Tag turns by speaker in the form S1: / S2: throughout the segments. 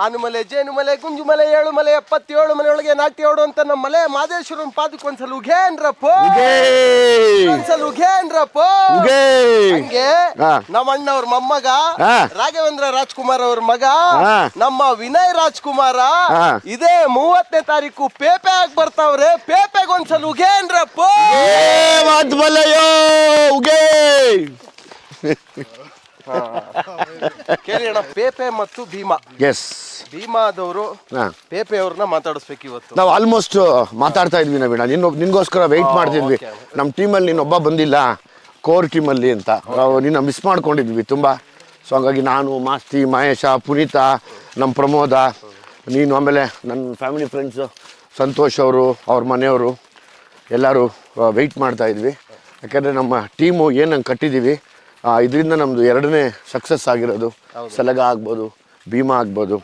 S1: ಆನುಮಲೆ ಜೇನುಮಲೆ ಏಳು ಮಲೆ ಎಪ್ಪತ್ತೇಳು ನಾಟಿ ನಾಟ್ಯೋಡು ಅಂತ ನಮ್ಮ ಮಲೆ ಮಾದೇಶ್ವರನ ಪಾದಕ್ಕೆ ಒಂದ್ಸಲ ಉಘೇನ್ರಪ್ಪ ಒಂದ್ಸಲ ಉಘೇನ್ರಪ್ಪ
S2: ಉಗೇ.
S1: ಹಂಗೆ
S2: ಹಾ.
S1: ನಮ್ಮ ಅಣ್ಣವ್ರ ಮೊಮ್ಮಗ. ರಾಘವೇಂದ್ರ ರಾಜ್ಕುಮಾರ್ ಅವ್ರ ಮಗ ನಮ್ಮ ವಿನಯ್ ರಾಜ್ಕುಮಾರ. ಇದೇ ಮೂವತ್ತನೇ ತಾರೀಕು ಪೇಪೆ ಆಗಿ ಬರ್ತಾವ್ರೆ ಪೇಪೆಗೆ ಒಂದ್ಸಲ ಉಘೇನ್ರಪ್ಪ
S2: ಉಗೇ
S1: ಕೇಳಿ ಅಣ್ಣ ಪೇಪೆ ಮತ್ತು ಭೀಮಾ
S2: ಎಸ್
S1: ಭೀಮಾದವರು
S2: ಹಾಂ.
S1: ಪೇಪೆ ಅವ್ರನ್ನ ಮಾತಾಡಿಸ್ಬೇಕು ಇವತ್ತು.
S2: ನಾವು ಆಲ್ಮೋಸ್ಟ್ ಮಾತಾಡ್ತಾ ಇದ್ವಿ ನವೀಣ ನಿನ್ನ ನಿನ್ಗೋಸ್ಕರ ವೆಯ್ಟ್ ಮಾಡ್ತಿದ್ವಿ. ನಮ್ಮ ಟೀಮಲ್ಲಿ ನೀನೊಬ್ಬ ಬಂದಿಲ್ಲ ಕೋರ್ ಟೀಮಲ್ಲಿ ಅಂತ. ನಾವು ನಿನ್ನ ಮಿಸ್ ಮಾಡ್ಕೊಂಡಿದ್ವಿ ತುಂಬ. ಸೊ ಹಾಗಾಗಿ ನಾನು ಮಾಸ್ತಿ ಮಹೇಶ ಪುನೀತ ನಮ್ಮ ಪ್ರಮೋದ ನೀನು ಆಮೇಲೆ ನನ್ನ ಫ್ಯಾಮಿಲಿ ಫ್ರೆಂಡ್ಸು ಸಂತೋಷ್ ಅವರು ಅವ್ರ ಮನೆಯವರು ಎಲ್ಲರೂ ವೆಯ್ಟ್ ಮಾಡ್ತಾ ಇದ್ವಿ. ಯಾಕಂದರೆ ನಮ್ಮ ಟೀಮು ಏನು ನಂಗೆ ಕಟ್ಟಿದ್ದೀವಿ ಇದರಿಂದ ನಮ್ಮದು ಎರಡನೇ ಸಕ್ಸಸ್ ಆಗಿರೋದು. ಸಲಗ ಆಗ್ಬೋದು ಭೀಮಾ ಆಗ್ಬೋದು.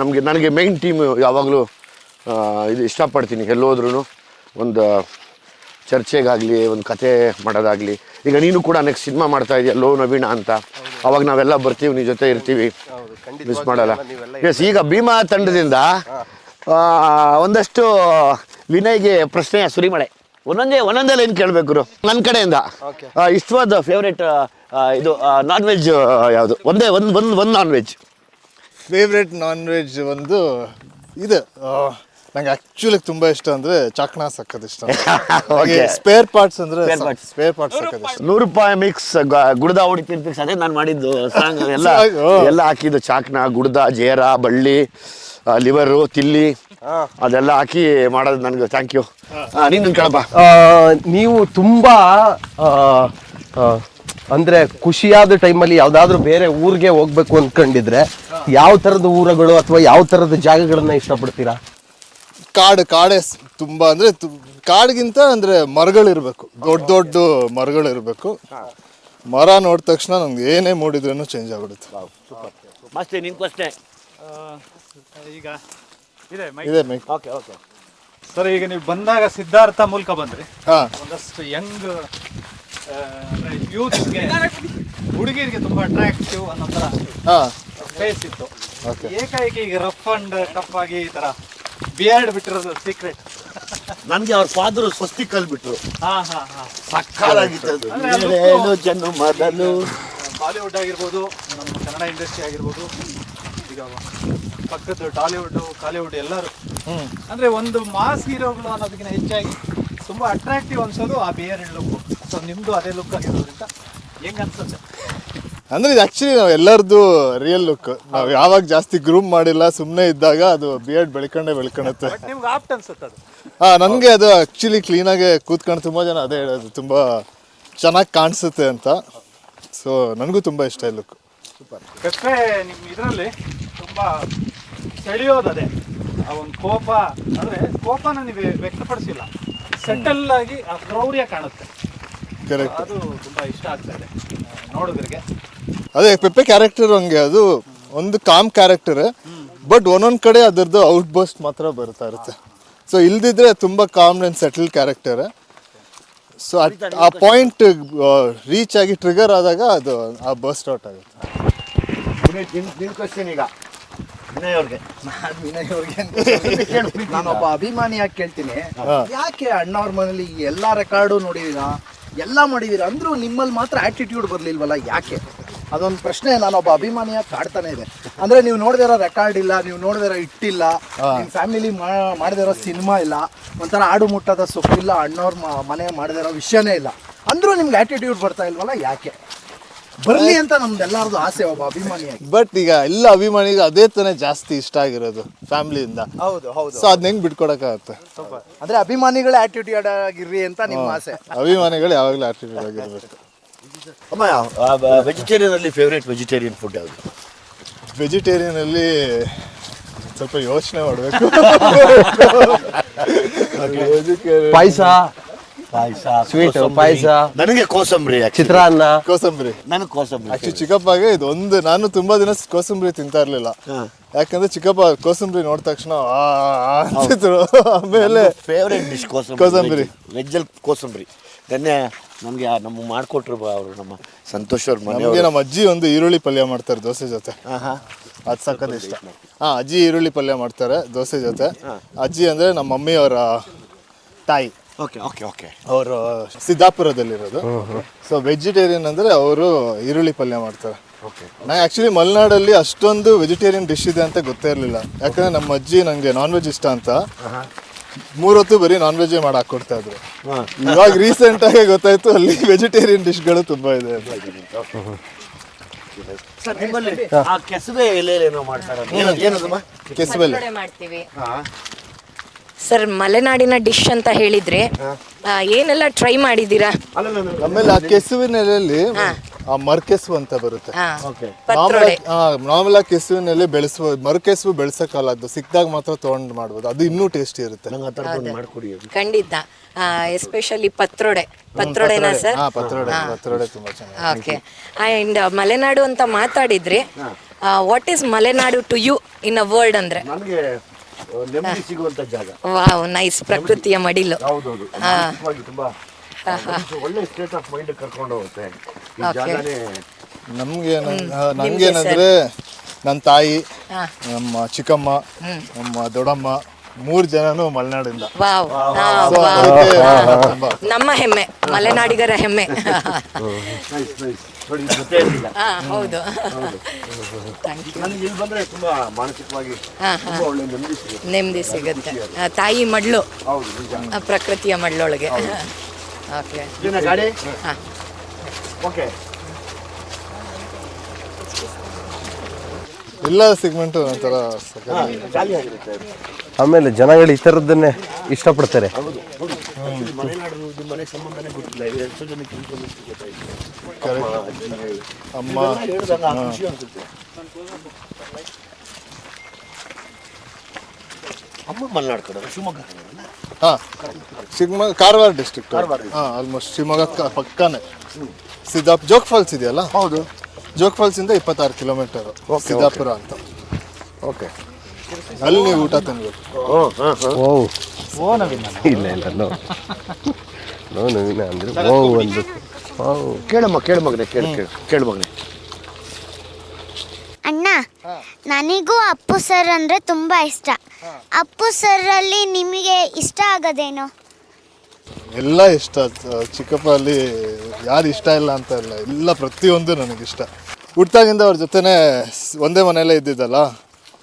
S2: ನಮಗೆ ನನಗೆ ಮೈನ್ ಟೀಮ್ ಯಾವಾಗಲೂ ಇದು ಇಷ್ಟಪಡ್ತೀನಿ ಎಲ್ಲೋದ್ರೂ ಒಂದು ಚರ್ಚೆಗಾಗಲಿ ಒಂದು ಕತೆ ಮಾಡೋದಾಗಲಿ. ಈಗ ನೀನು ಕೂಡ ನೆಕ್ಸ್ಟ್ ಸಿನಿಮಾ ಮಾಡ್ತಾ ಇದೆಯಾ ಲೋ ನವೀಣ ಅಂತ. ಅವಾಗ ನಾವೆಲ್ಲ ಬರ್ತೀವಿ ನಿನ್ನ ಜೊತೆ ಇರ್ತೀವಿ. ಮಿಸ್ ಮಾಡಲ್ಲ. ಎಸ್ ಈಗ ಭೀಮಾ ತಂಡದಿಂದ ಒಂದಷ್ಟು ವಿನಯ್ಗೆ ಪ್ರಶ್ನೆಯ ಸುರಿಮಳೆ. ಒಂದೊಂದೇ ಒಂದೊಂದೇ ಏನು ಕೇಳಬೇಕು ನನ್ನ ಕಡೆಯಿಂದ. ಇಷ್ಟವಾದ ಫೇವ್ರೇಟ್ ಇದು ನಾನ್ ವೆಜ್ ಯಾವುದು? ಒಂದೇ ಒಂದು ಒಂದು ಒಂದು non veg
S3: favourite non veg ಒಂದು ಇದು. ನಂಗೆ ಆಕ್ಚುಲಿ ತುಂಬಾ ಇಷ್ಟ ಅಂದ್ರೆ ಚಾಕ್ನಾ ಸಕ್ಕದ ಇಷ್ಟ
S2: Okay.
S3: ಸ್ಪೇರ್ ಪಾರ್ಟ್ಸ್ ಅಂದ್ರೆ
S2: Spare parts.
S3: ಸ್ಪೇರ್ ಪಾರ್ಟ್ಸ್ ಸಕ್ಕತ್ ಇಷ್ಟ.
S2: ನೂರು ರೂಪಾಯಿ ಮಿಕ್ಸ್ ಗುಡ್ದ ಹೊಡಿ ತಿರ್ತಿಕ್ಸ್ ಅದೇ ನಾನು ಮಾಡಿದ್ದು ಸಾಂಗ್ ಎಲ್ಲ. ಎಲ್ಲ ಹಾಕಿದ್ದು ಚಾಕ್ನ ಗುಡ್ದ ಜೇರ ಬಳ್ಳಿ ಲಿವರು ತಿಲ್ಲಿ. ಅದೆಲ್ಲ ಹಾಕಿ ಮಾಡೋದು ನನಗೆ ಥ್ಯಾಂಕ್ ಯು ನೀನು ಕೇಳಪ್ಪ.
S1: ಆ, ನೀವು ತುಂಬಾ ಆ, ಆ, ಅಂದ್ರೆ ಖುಷಿಯಾದ ಟೈಮಲ್ಲಿ ಯಾವ್ದಾದ್ರು ಬೇರೆ ಊರಿಗೆ ಹೋಗ್ಬೇಕು ಅನ್ಕೊಂಡಿದ್ರೆ ಯಾವ ತರದ ಊರುಗಳು ಅಥವಾ ಯಾವ ತರದ ಜಾಗಗಳನ್ನ ಇಷ್ಟಪಡ್ತೀರಾ?
S3: ಕಾಡು ಕಾಡೆ ತುಂಬಾ ಅಂದ್ರೆ ತು- ಕಾಡ್ಗಿಂತ ಅಂದ್ರೆ ಮರಗಳಿರ್ಬೇಕು. ದೊಡ್ಡ ದೊಡ್ಡ ಮರಗಳಿರ್ಬೇಕು. ಮರ ನೋಡಿದ ತಕ್ಷಣ ನಮ್ಗೆ ಏನೇ ಮೂಡಿದ್ರೂ ಚೇಂಜ್ ಆಗ್ಬಿಡುತ್ತೆ.
S2: ಮಸ್ತಿ ನಿನ್ ಪ್ರಶ್ನೆ
S4: ಈಗ ಇದೆ ಮೈ
S3: ಇದೆ ಮೈ
S2: ಓಕೆ ಓಕೆ
S4: ಸರ್ ಈಗ ನೀವು ಬಂದಾಗ ಸಿದ್ಧಾರ್ಥ ಮೂಲಕ ಬಂದ್ರಿ.
S3: ಹಾ.
S4: ಒಂದಷ್ಟು ಯಂಗ್ ಯೂತ್ಗೆ ಹುಡುಗಿರಿಗೆ ತುಂಬಾ ಅಟ್ರಾಕ್ಟಿವ್ ಅನ್ನೋ ತರ ಫೇಸ್ ಇತ್ತು. ಏಕಾಏಕಿ ಈಗ ರಫ್ ಅಂಡ್ ಟಫ್ ಆಗಿ ಈ ತರ ಬಿಯರ್ಡ್ ಬಿಟ್ಟಿರೋದು ಸೀಕ್ರೆಟ್
S2: ನನಗೆ ಅವ್ರ ಫಾದರು ಸ್ವಸ್ತಿ ಕಲ್ಬಿಟ್ರು.
S4: ಹಾ ಹಾ ಹಾ.
S2: ಸಕ್ಕತ್ತಾಗಿತ್ತು ಅದು.
S4: ಅಂದ್ರೆ
S2: ಜನ ಮೊದಲು.
S4: ಬಾಲಿವುಡ್ ಆಗಿರ್ಬೋದು ನಮ್ಮ ಕನ್ನಡ ಇಂಡಸ್ಟ್ರಿ ಆಗಿರ್ಬೋದು ಈಗ ಪಕ್ಕದ ಟಾಲಿವುಡ್ ಕಾಲಿವುಡ್ ಎಲ್ಲರೂ. ಅಂದ್ರೆ ಒಂದು ಮಾಸ್ ಹೀರೋಗಳು ಅನ್ನೋದಕ್ಕಿಂತ ಹೆಚ್ಚಾಗಿ ತುಂಬಾ ಅಟ್ರಾಕ್ಟಿವ್ ಅನ್ಸೋದು ಆ ಬಿಯರ್ ಲುಕ್ ಸೊ ನಿಮ್ಮದು ಅದೇ ಲುಕ್ ಆಗಿರೋದ್ರಿಂದ ಹೆಂಗ್ ಅನ್ಸುತ್ತೆ?
S3: ಅಂದ್ರೆ ಇದು ಆಕ್ಚುಲಿ ನಾವು ಎಲ್ಲರದು ರಿಯಲ್ ಲುಕ್ ನಾವು ಯಾವಾಗ ಜಾಸ್ತಿ ಗ್ರೂಮ್ ಮಾಡಿಲ್ಲ ಸುಮ್ಮನೆ ಇದ್ದಾಗ ಅದು ಬಿಯರ್ಡ್ ಬೆಳ್ಕೊಂಡೇ ಬೆಳ್ಕೊಳುತ್ತೆ
S4: ಬಟ್ ನಿಮ್ಗೆ ಆಪ್ಟ್ ಅನ್ಸುತ್ತೆ ಅದು.
S3: ಹಾ ನನಗೆ ಅದು ಆಕ್ಚುಲಿ ಕ್ಲೀನಾಗೆ ಕೂತ್ಕೊಂಡು ತುಂಬ ಜನ ಅದೇ ಹೇಳೋದು ತುಂಬ ಚೆನ್ನಾಗಿ ಕಾಣಿಸುತ್ತೆ ಅಂತ. ಸೊ ನನಗೂ ತುಂಬ ಇಷ್ಟ ಈ ಲುಕ್
S4: ಪೆಪ್ಪೆ ನಿಮ್ಮ ಇದರಲ್ಲಿ ತುಂಬ ಸೆಳೆಯೋದು ಅದೇ. ಆ ಒಂದು ಕೋಪ ಅಂದ್ರೆ ಕೋಪನ ನೀವು ವ್ಯಕ್ತಪಡಿಸಿಲ್ಲ. ಸೆಟಲ್ ಆಗಿ ಆ ಕ್ರೌರ್ಯ ಕಾಣುತ್ತೆ.
S3: ಕರೆಕ್ಟ್
S4: ಅದು ತುಂಬಾ ಇಷ್ಟ ಆಗ್ತಾ ಇದೆ. ಆ, ನೋಡೋದ್ರಿಗೆ
S3: ಅದೇ ಪೆಪ್ಪೆ ಕ್ಯಾರೆಕ್ಟರ್ ಹಂಗೆ ಅದು ಒಂದು ಕಾಮ್ ಕ್ಯಾರೆಕ್ಟರ್ ಬಟ್ ಒಂದೊಂದು ಕಡೆ ಅದರದ್ದು ಔಟ್ ಬಸ್ಟ್ ಮಾತ್ರ ಬರ್ತಾ ಇರುತ್ತೆ. ಸೊ ಇಲ್ದಿದ್ರೆ ತುಂಬ calm and settle character so ಆ ಪಾಯಿಂಟ್ ರೀಚ್ ಆಗಿ ಟ್ರಿಗರ್ ಆದಾಗ ಅದು ಆ ಬಸ್ಟ್ ಔಟ್ ಆಗುತ್ತೆ.
S2: ನಿನ್ ಕ್ವಶನ್ ಈಗ. ವಿನಯ್ ಅವ್ರಿಗೆ.
S5: ನಾನೊಬ್ಬ ಅಭಿಮಾನಿಯಾಗಿ ಕೇಳ್ತೀನಿ. ಯಾಕೆ ಅಣ್ಣವ್ರ ಮನೇಲಿ ಎಲ್ಲಾ ರೆಕಾರ್ಡು ನೋಡಿದೀರಾ ಎಲ್ಲ ಮಾಡಿದ್ದೀರ ಅಂದ್ರೂ ನಿಮ್ಮಲ್ಲಿ ಮಾತ್ರ ಆಟಿಟ್ಯೂಡ್ ಬರಲಿಲ್ವಲ್ಲ? ಯಾಕೆ? ಅದೊಂದು ಪ್ರಶ್ನೆ ನಾನೊಬ್ಬ ಅಭಿಮಾನಿಯಾಗಿ ಕಾಡ್ತಾನೆ ಇದೆ. ಅಂದ್ರೆ ನೀವು ನೋಡಿದಿರೋ ರೆಕಾರ್ಡ್ ಇಲ್ಲ ನೀವು ನೋಡಿದಿರೋ ಇಟ್ಟಿಲ್ಲ ನಿಮ್ಮ ಫ್ಯಾಮಿಲಿ ಮಾಡದಿರೋ ಸಿನಿಮಾ ಇಲ್ಲ ಒಂಥರ ಆಡು ಮುಟ್ಟದ ಸೊಪ್ಪಿಲ್ಲ ಅಣ್ಣವ್ರ ಮನೆ ಮಾಡದಿರೋ ವಿಷಯನೇ ಇಲ್ಲ. ಅಂದ್ರೂ ನಿಮ್ಗೆ ಆಟಿಟ್ಯೂಡ್ ಬರ್ತಾ ಇಲ್ವಲ್ಲ? ಯಾಕೆ? ಬರ್ಲಿ ಅಂತ ನಮ್ದೆಲ್ಲರದು ಆಸೆ ಒಬ್ಬ ಅಭಿಮಾನಿಯಾಗಿ.
S3: ಬಟ್ ಈಗ ಎಲ್ಲ ಅಭಿಮಾನಿಗೆ ಅದೇ ತಾನೇ ಜಾಸ್ತಿ ಇಷ್ಟ ಆಗಿರೋದು ಫ್ಯಾಮಿಲಿಯಿಂದ.
S5: ಹೌದು ಹೌದು.
S3: ಸೊ ಅದನ್ನ ಹೆಂಗ್ ಬಿಟ್ಕೊಡಕ್ಕಾಗತ್ತೆ?
S5: ಅಂದ್ರೆ ಅಭಿಮಾನಿಗಳ ಆಟಿಟ್ಯೂಡ್ ಆಗಿರ್ರಿ ಅಂತ ನಿಮ್ಮ ಆಸೆ.
S3: ಅಭಿಮಾನಿಗಳು ಯಾವಾಗಲೂ ಆಟಿಟ್ಯೂಡ್ ಆಗಿರ್ಬೇಕು.
S2: ಅಮ್ಮ ವೆಜಿಟೇರಿಯನ್ ಅಲ್ಲಿ ಫೇವ್ರೇಟ್ ವೆಜಿಟೇರಿಯನ್ ಫುಡ್ ಯಾವುದು?
S3: ವೆಜಿಟೇರಿಯನ್ ಅಲ್ಲಿ ಸ್ವಲ್ಪ ಯೋಚನೆ ಮಾಡಬೇಕು.
S1: ಪಾಯಸ?
S2: ಪಾಯಸ
S1: ಸ್ವೀಟ್ ಪಾಯಸ.
S2: ನನಗೆ ಕೋಸಂಬರಿ.
S1: ಚಿತ್ರಾನ್ನ.
S3: ಕೋಸಂಬರಿ.
S2: ನನಗೆ ಕೋಸಂಬರಿ
S3: ಆಕ್ಚುಲಿ ಚಿಕ್ಕಪ್ಪಗೆ ಇದು ಒಂದು ನಾನು ತುಂಬಾ ದಿನ ಕೋಸಂಬರಿ ತಿಂತಾ ಇರ್ಲಿಲ್ಲ. ಯಾಕಂದ್ರೆ ಚಿಕ್ಕಪ್ಪ ಕೋಸಂಬರಿ ನೋಡಿದ ತಕ್ಷಣ ಆ ಆ ಅಂತಿದ್ರು. ಆಮೇಲೆ
S2: ಫೇವ್ರೇಟ್ ಡಿಶ್ ಕೋಸಂಬರಿ
S3: ಕೋಸಂಬರಿ.
S2: ವೆಜ್ಜಲ್ಲಿ ಕೋಸಂಬರಿ. ನೆನ್ನೆ ನನಗೆ ನಮ್ಮ ಮಾಡಿಕೊಟ್ರು ಅವರು ನಮ್ಮ ಸಂತೋಷ್ ಅವ್ರ
S3: ನಮಗೆ ನಮ್ಮ ಅಜ್ಜಿ ಒಂದು ಈರುಳ್ಳಿ ಪಲ್ಯ ಮಾಡ್ತಾರೆ ದೋಸೆ ಜೊತೆ. ಅದು ಸಕ್ಕತ್ ಇಷ್ಟ. ಹಾ ಅಜ್ಜಿ ಈರುಳ್ಳಿ ಪಲ್ಯ ಮಾಡ್ತಾರೆ ದೋಸೆ ಜೊತೆ. ಅಜ್ಜಿ ಅಂದ್ರೆ ನಮ್ಮ ಮಮ್ಮಿಯವರ ತಾಯಿ.
S2: ಓಕೆ ಓಕೆ ಓಕೆ
S3: ಅವರು ಸಿದ್ದಾಪುರದಲ್ಲಿರೋದು. ಸೊ ವೆಜಿಟೇರಿಯನ್ ಅಂದ್ರೆ ಅವರು ಈರುಳ್ಳಿ ಪಲ್ಯ ಮಾಡ್ತಾರೆ. ನಾ ಆಕ್ಚುಲಿ ಮಲೆನಾಡಲ್ಲಿ ಅಷ್ಟೊಂದು ವೆಜಿಟೇರಿಯನ್ ಡಿಶ್ ಇದೆ ಅಂತ ಗೊತ್ತೇ ಇರಲಿಲ್ಲ. ಯಾಕಂದ್ರೆ ನಮ್ಮ ಅಜ್ಜಿ ನಂಗೆ ನಾನ್ ವೆಜ್ ಇಷ್ಟ ಅಂತ. ಮೂರೊತ್ತು ಬರೀ ನಾನ್ ವೆಜ್ ಮಾಡಿ ಹಾಕೊಡ್ತಾ ಇದ್ರು. ಇವಾಗ ರೀಸೆಂಟ್ ಆಗಿ ಗೊತ್ತಾಯ್ತು ಅಲ್ಲಿ ವೆಜಿಟೇರಿಯನ್ ಡಿಶ್ಗಳು ತುಂಬಾ ಇದೆ ಅಂತ.
S2: ಎಲೆ ಏನೋ ಕೆಸುವೆ ಮಾಡ್ತಾರೆ
S6: ಪತ್ರೊಡೆ ಮಾಡ್ತೀವಿ. ಸರ್ ಮಲೆನಾಡಿನ ಡಿಶ್ ಅಂತ ಹೇಳಿದ್ರೆ ಆ, ಏನೆಲ್ಲ ಟ್ರೈ ಮಾಡಿದ್ದೀರಾ?
S3: ಆಮೇಲೆ ಆ ಕೆಸುವಿನ ಎಲೆಯಲ್ಲಿ ಆ ಮರ್ಕೆಸು ಅಂತ ಬರುತ್ತೆ.
S6: ಹಾ.
S2: ಓಕೆ.
S6: ಪತ್ರೊಡೆ.
S3: ನಾರ್ಮಲ್ ಆಗಿ ಕೆಸುವಿನ ಎಲೆ ಬೆಳೆಸುವ ಮರುಕೆಸು ಬೆಳೆಸಕ್ಕಲ್ಲ ಅದು ಸಿಕ್ಕಿದಾಗ ಮಾತ್ರ ತಗೊಂಡ್ ಮಾಡ್ಬೋದು. ಅದು ಇನ್ನೂ ಟೇಸ್ಟಿ ಇರುತ್ತೆ.
S2: ನಂಗೆ ಆ ಥರದ್ದು ಮಾಡಿಕೊಡಿ
S6: ಖಂಡಿತ. ಎಸ್ಪೆಷಲಿ ಪತ್ರೊಡೆ. ಪತ್ರೊಡೆನಾ ಸರ್?
S3: ಹಾ ಪತ್ರೊಡೆ. ಪತ್ರೊಡೆ ತುಂಬಾ ಚೆನ್ನಾಗಿ
S6: ಓಕೆ. ಆ್ಯಂಡ್ ಮಲೆನಾಡು ಅಂತ ಮಾತಾಡಿದ್ರೆ what is Malenadu to you in a word ಅಂದ್ರೆ?
S2: ನನಗೆ ನೆಮ್ಮದಿ ಸಿಗುವಂತ ಜಾಗ.
S6: ವಾವ್ ನೈಸ್ ಪ್ರಕೃತಿಯ ಮಡಿಲು.
S2: ಹೌದೌದು. ಮಾನಸಿಕವಾಗಿ ತುಂಬಾ ಒಳ್ಳೆ ಸ್ಟೇಟ್ ಆಫ್ ಮೈಂಡ್ ಕರ್ಕೊಂಡು ಹೋಗುತ್ತೆ. ಈ ಜಾಗನೇ
S3: ನಮ್ಗೆ ಏನಂದ್ರೆ ನನ್ನ ತಾಯಿ ನಮ್ಮ ಚಿಕ್ಕಮ್ಮ ನಮ್ಮ ದೊಡ್ಡಮ್ಮ ಮೂರ್ ಜನನು ಮಲೆನಾಡಿಂದ.
S6: ವಾವ್
S3: So, ಅದಕ್ಕೆ ತುಂಬಾ.
S6: ನಮ್ಮ ಹೆಮ್ಮೆ ಮಲೆನಾಡಿಗರ ಹೆಮ್ಮೆ.
S2: ನೈಸ್ ನೈಸ್ ನೋಡಿ ಇದು ಗೊತ್ತೇ ಇರಲಿಲ್ಲ.
S6: ಹಾ ಹೌದು. ಥ್ಯಾಂಕ್ ಯು
S2: ನನಗೆ ಇಲ್ಲಿ ಬಂದ್ರೆ ತುಂಬಾ ಮಾನಸಿಕವಾಗಿ ತುಂಬಾ ಒಳ್ಳೆ ನೆಮ್ಮದಿ ಸಿಗುತ್ತೆ.
S6: ನೆಮ್ಮದಿ ಸಿಗುತ್ತೆ. ಆ, ತಾಯಿ ಮಡ್ಲು
S2: ಹೌದು ನಿಜ.
S6: ಆ, ಪ್ರಕೃತಿಯ ಮಡ್ಲೊಳಗೆ ಓಕೆ
S2: ಇದನ್ನ ಗಾಡಿ?
S6: ಹಾ.
S2: ಓಕೆ
S3: ಎಲ್ಲ ಸಿಗ್ಮೆಂಟು ಒಂಥರ ಸಖತ್
S2: ಖಾಲಿ ಆಗಿರುತ್ತೆ.
S1: ಆಮೇಲೆ ಜನಗಳು ಈ ಥರದ್ದನ್ನೇ ಇಷ್ಟಪಡ್ತಾರೆ.
S2: ಅಮ್ಮ, ಮಲೆನಾಡು ಕಡೆ ಶಿವಮೊಗ್ಗ?
S3: ಹಾ ಶಿವಮೊಗ್ಗ ಕಾರವಾರ ಡಿಸ್ಟ್ರಿಕ್ಟ್
S2: ಕಾರವಾರ
S3: ಹಾ ಆಲ್ಮೋಸ್ಟ್ ಶಿವಮೊಗ್ಗ ಕ- ಪಕ್ಕನೇ. ಸಿದ್ದಾಪ್ ಜೋಗ್ ಫಾಲ್ಸ್ ಇದೆಯಲ್ಲ?
S2: ಹೌದು.
S3: ಜೋಗ್ ಫಾಲ್ಸ್ ಇಂದ ಇಪ್ಪತ್ತಾರು ಕಿಲೋಮೀಟರ್ ಸಿದ್ದಾಪುರ ಅಂತ.
S2: ಓಕೆ
S3: ಅಲ್ಲಿ ನೀವು ಊಟ ತಿನ್ಬೇಕು.
S2: ಹ್ಞೂ ಹಾಂ ಹಾಂ
S1: ಓ.
S4: ಓ ನವೀನ್.
S1: ಇಲ್ಲ ಇಲ್ಲ ನೋ. ನೋ ನವೀನ ಅಂದ್ರೆ ಓ ಒಂದು. ಓ
S2: ಕೇಳಮ್ಮ ಕೇಳು ಮಗನೆ ಕೇಳು ಕೇಳು ಕೇಳು ಮಗನೆ.
S7: ಅಣ್ಣ ನನಗೂ ಅಪ್ಪು ಸರ್ ಅಂದ್ರೆ ತುಂಬಾ ಇಷ್ಟ. ಅಪ್ಪು ಸರ್ ಅಲ್ಲಿ ನಿಮಗೆ ಇಷ್ಟ ಆಗೋದೇನು?
S3: ಎಲ್ಲ ಇಷ್ಟ. ಚಿಕ್ಕಪ್ಪ ಅಲ್ಲಿ ಯಾರು ಇಷ್ಟ ಇಲ್ಲ ಅಂತ ಇಲ್ಲ. ಎಲ್ಲ ಪ್ರತಿಯೊಂದು ನನಗಿಷ್ಟ ಹುಟ್ಟಾಗಿಂದ ಅವ್ರ ಜೊತೆನೇ ಸ್- ಒಂದೇ ಮನೆಯಲ್ಲೇ ಇದ್ದಿದ್ದಲ್ಲ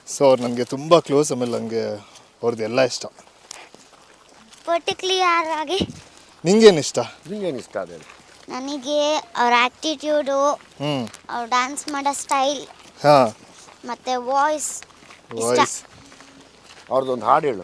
S3: ಸೊ ಅವ್ರು ನನಗೆ ತುಂಬ ಕ್ಲೋಸ್ ಆಮೇಲೆ ನನಗೆ ಅವ್ರದ್ದು ಎಲ್ಲ ಇಷ್ಟ.
S7: ಪರ್ಟಿಕ್ಯುಲರ್ ಆಗಿ
S3: ನಿಂಗೇನು ಇಷ್ಟ?
S2: ನಿಂಗೇನು ಇಷ್ಟ ಅದೇ?
S7: ನನಗೆ ಅವ್ರ ಆ್ಯಟಿಟ್ಯೂಡು
S3: ಹ್ಞೂ
S7: ಅವ್ರು ಡ್ಯಾನ್ಸ್ ಮಾಡೋ ಸ್ಟೈಲ್
S3: ಹಾಂ.
S7: ಮತ್ತು ವಾಯ್ಸ್ ಇಷ್ಟ.
S3: ವಾಯ್ಸ್
S2: ಅವ್ರದ್ದೊಂದು ಹಾಡು ಹೇಳು.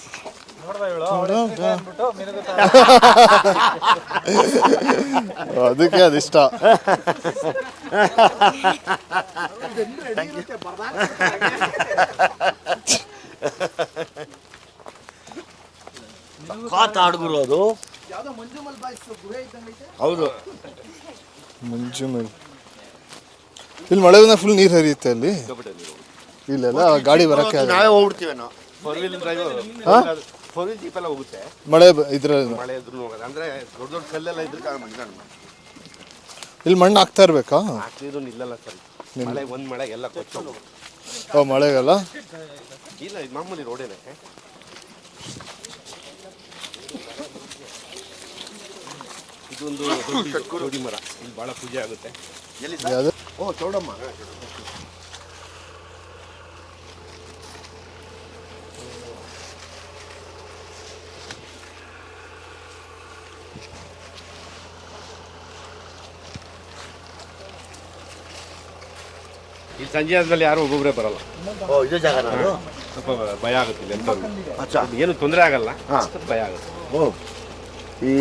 S3: ಅದಕ್ಕೆ ಅದಿಷ್ಟ
S2: ಕಾತ ಅದು. ಹೌದು.
S3: ಮುಂಜು ಮೇಲೆ. ಇಲ್ಲಿ ಮಳೆ ಬಂದಾಗ ಫುಲ್ ನೀರು ಹರಿಯುತ್ತೆ ಅಲ್ಲಿ. ಇಲ್ಲೆಲ್ಲ ಗಾಡಿ ಬರಕ್ಕೆ.
S2: ನಾವೇ ಹೋಗ್ಬಿಡ್ತೀವೇನೋ
S8: ವೀಲ್ ಜೀಪ್ ಎಲ್ಲ ಹೋಗುತ್ತೆ.
S3: ಮಳೆ ಇದ್ರ
S8: ಮಳೆ ಇದ್ರು ಹೋಗೋದು. ಅಂದ್ರೆ ದೊಡ್ಡ ದೊಡ್ಡ ಕಲ್ಲೆಲ್ಲ ಇದ್ರೆ ಕಾರಣ
S3: ಇಲ್ಲಿ ಮಣ್ಣು ಹಾಕ್ತಾ ಇರ್ಬೇಕಾ?
S8: ಹಾಕ್ತಿದ್ರು ನಿಲ್ಲಲ್ಲ ಸರ್. ಮಳೆ ಒಂದು ಮಳೆ ಎಲ್ಲ ಕೊಚ್ಚೋದು
S3: ಓ ಮಳೆಗಲ್ಲ?
S8: ಇಲ್ಲ ಇದು ಮಾಮೂಲಿ ರೋಡೇನೆ ಇದೊಂದು ದೊಡ್ಡ ಜೋಡಿ ಮರ. ಇಲ್ಲಿ ಬಹಳ ಪೂಜೆ ಆಗುತ್ತೆ.
S3: ಎಲ್ಲಿ
S2: ಓ ಚೌಡಮ್ಮ.
S8: ಸಂಜೆ ಆದ್ಮೇಲೆ ಯಾರು ಒಬ್ಬೊಬ್ಬರೇ ಬರಲ್ಲ.
S2: ಓ ಇದೇ ಜಾಗ ನಾನು
S8: ಸ್ವಲ್ಪ ಭಯ ಆಗುತ್ತೆ ಇಲ್ಲಿ ಎಂಥವ್ರಿಗೆ. ಏನು ತೊಂದರೆ ಆಗಲ್ಲ ಸ್ವಲ್ಪ ಭಯ ಆಗುತ್ತೆ.
S2: ಓ ಈ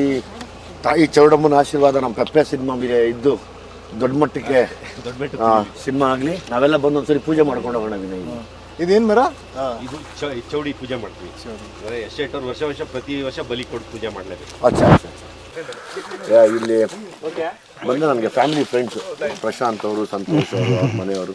S2: ತಾಯಿ ಚೌಡಮ್ಮನ ಆಶೀರ್ವಾದ ನಮ್ಮ ಕಪ್ಪೆ ಸಿನಿಮಾ ಮೇಲೆ ಇದ್ದು ದೊಡ್ಡ ಮಟ್ಟಕ್ಕೆ
S8: ದೊಡ್ಡ ಬೆಟ್ಟ
S2: ಆ, ಸಿನಿಮಾ ಆಗಲಿ ನಾವೆಲ್ಲ ಬಂದು ಒಂದ್ಸರಿ ಪೂಜೆ ಮಾಡ್ಕೊಂಡು ಹೋಗೋಣ ವಿನಯ್.
S3: ಇದೇನು ಮರ?
S8: ಇದು ಚ- ಚೌಡಿ ಪೂಜೆ ಮಾಡ್ತೀವಿ. ಅಂದರೆ ಅವ್ರು ವರ್ಷ ವರ್ಷ ಪ್ರತಿ ವರ್ಷ ಬಲಿ ಕೊಟ್ಟು ಪೂಜೆ ಮಾಡಲೇಬೇಕು.
S2: ಅಚ್ಚಾ ಅಚ್ಚಾ ಅಚ್ಚಾ. ಯಾ, ಇಲ್ಲಿ ಬಂದು ನನಗೆ ಫ್ಯಾಮಿಲಿ ಫ್ರೆಂಡ್ಸು ಪ್ರಶಾಂತ್ ಅವರು ಸಂತೋಷ್ ಅವರು ಅವ್ರ ಮನೆಯವರು.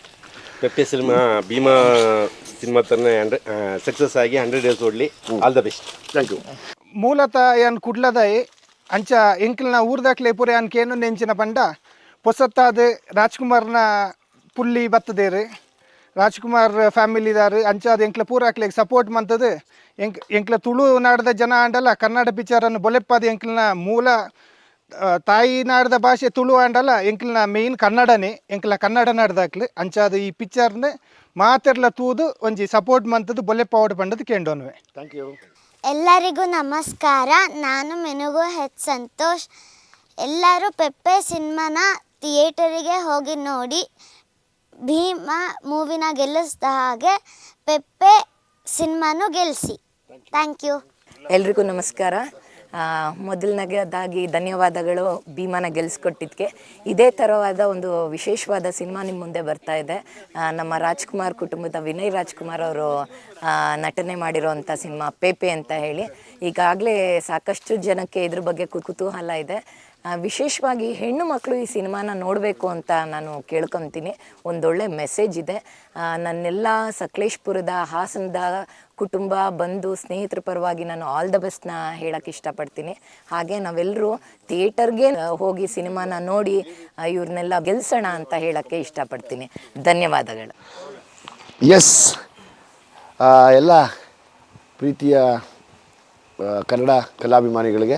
S8: ಪೆಪ್ಪೆ ಸಿನಿಮಾ ಭೀಮಾ ಸಿನಿಮಾ ತರನೇ ಹಂಡ್ರೆ ಸಕ್ಸಸ್ ಆಗಿ hundred days ಓಡಲಿ. All the best
S2: thank you
S9: ಮೂಲತಃ ಏನ್ ಕುಡ್ಲದಾಯಿ ಅಂಚ ಎಂಕ್ಲ್ನ ಊರ್ದಾಕ್ಲೆ ಪುರೆ ಅನ್ಕೇನು ನೆಂಚಿನ ಪಂಡ ಪೊಸತ್ತಾದ ರಾಜ್ಕುಮಾರ್ನ ಪುಲ್ಲಿ ಬತ್ತದೇರು ರಾಜ್ಕುಮಾರ್ ಫ್ಯಾಮಿಲಿದಾರು ಅದು ಎಂಕ್ಲ ಪೂರಾಕ್ಲೆಗ್ ಸಪೋರ್ಟ್ ಮಂತದು. ಎಂಕ್ ಎಂಕ್ಲ ತುಳು ನಾಡದ ಜನ ಆಂಡಲ್ಲ ಕನ್ನಡ ಪಿಕ್ಚರನ್ನು ಬೊಲೆಪ್ಪಾದ ಎಂಕ್ಲನ ಮೂಲ ತಾಯಿ ನಾಡದ ಭಾಷೆ ತುಳು ಆಂಡಲ್ಲ ನಾ ಮೇಯ್ನ್ ಕನ್ನಡನೇ ಎಂಕ್ಲ ಕನ್ನಡ ನಾಡ್ದಾಕ್ಲು. ಅಂಚಾದ ಈ ಪಿಕ್ಚರ್ನ ಮಾತೆರ್ಲ ತೂದು ಒಂಜಿ ಸಪೋರ್ಟ್ ಮಂತದು ಪಾವಡ್ ಪಂಡದು ಕೇಂಡೋನ್ವೆ.
S2: ಥ್ಯಾಂಕ್ ಯು
S7: ಎಲ್ಲರಿಗೂ ನಮಸ್ಕಾರ. ನಾನು ಮೆನುಗು ಹೆಚ್ ಸಂತೋಷ್. ಎಲ್ಲರೂ ಪೆಪ್ಪೆ ಸಿನಿಮಾನ ಥಿಯೇಟರಿಗೆ ಹೋಗಿ ನೋಡಿ. ಭೀಮ ಮೂವಿನ ಗೆಲ್ಲಿಸಿದ ಹಾಗೆ ಪೆಪ್ಪೆ ಸಿನಿಮಾನು ಗೆಲ್ಲಿಸಿ ಥ್ಯಾಂಕ್ ಯು
S6: ಎಲ್ರಿಗೂ ನಮಸ್ಕಾರ. ಮೊದಲನೇದಾಗಿ ಧನ್ಯವಾದಗಳು ಭೀಮನ ಗೆಲ್ಲಿಸ್ಕೊಟ್ಟಿದ್ದಕ್ಕೆ ಇದೇ ಥರವಾದ ಒಂದು ವಿಶೇಷವಾದ ಸಿನಿಮಾ ನಿಮ್ಮ ಮುಂದೆ ಬರ್ತಾ ಇದೆ. ನಮ್ಮ ರಾಜ್ಕುಮಾರ್ ಕುಟುಂಬದ ವಿನಯ್ ರಾಜ್ಕುಮಾರ್ ಅವರು ನಟನೆ ಮಾಡಿರೋವಂಥ ಸಿನಿಮಾ ಪೇಪೆ ಅಂತ ಹೇಳಿ. ಈಗಾಗಲೇ ಸಾಕಷ್ಟು ಜನಕ್ಕೆ ಇದ್ರ ಬಗ್ಗೆ ಕುತೂಹಲ ಇದೆ. ವಿಶೇಷವಾಗಿ ಹೆಣ್ಣು ಮಕ್ಕಳು ಈ ಸಿನಿಮಾನ ನೋಡಬೇಕು ಅಂತ ನಾನು ಕೇಳ್ಕೊತೀನಿ. ಒಂದೊಳ್ಳೆ ಮೆಸೇಜ್ ಇದೆ. ನನ್ನೆಲ್ಲ ಸಕಲೇಶ್ಪುರದ ಹಾಸನದ ಕುಟುಂಬ ಬಂಧು ಸ್ನೇಹಿತರ ಪರವಾಗಿ ನಾನು ಆಲ್ ದ ಬೆಸ್ಟ್ನ ಹೇಳಕ್ಕೆ ಇಷ್ಟಪಡ್ತೀನಿ. ಹಾಗೆ ನಾವೆಲ್ಲರೂ ಥಿಯೇಟರ್ಗೆ ಹೋಗಿ ಸಿನಿಮಾನ ನೋಡಿ ಇವ್ರನ್ನೆಲ್ಲ ಗೆಲ್ಸೋಣ ಅಂತ ಹೇಳೋಕ್ಕೆ ಇಷ್ಟಪಡ್ತೀನಿ. ಧನ್ಯವಾದಗಳು.
S2: ಎಸ್ ಎಲ್ಲ ಪ್ರೀತಿಯ ಕನ್ನಡ ಕಲಾಭಿಮಾನಿಗಳಿಗೆ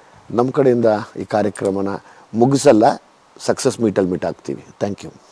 S2: ನಮ್ಮ ಕಡೆಯಿಂದ ಈ ಕಾರ್ಯಕ್ರಮನ ಮುಗಿಸಲ್ಲ ಸಕ್ಸಸ್ ಮೀಟಲ್ಲಿ ಮೀಟ್ ಆಗ್ತೀವಿ. Thank you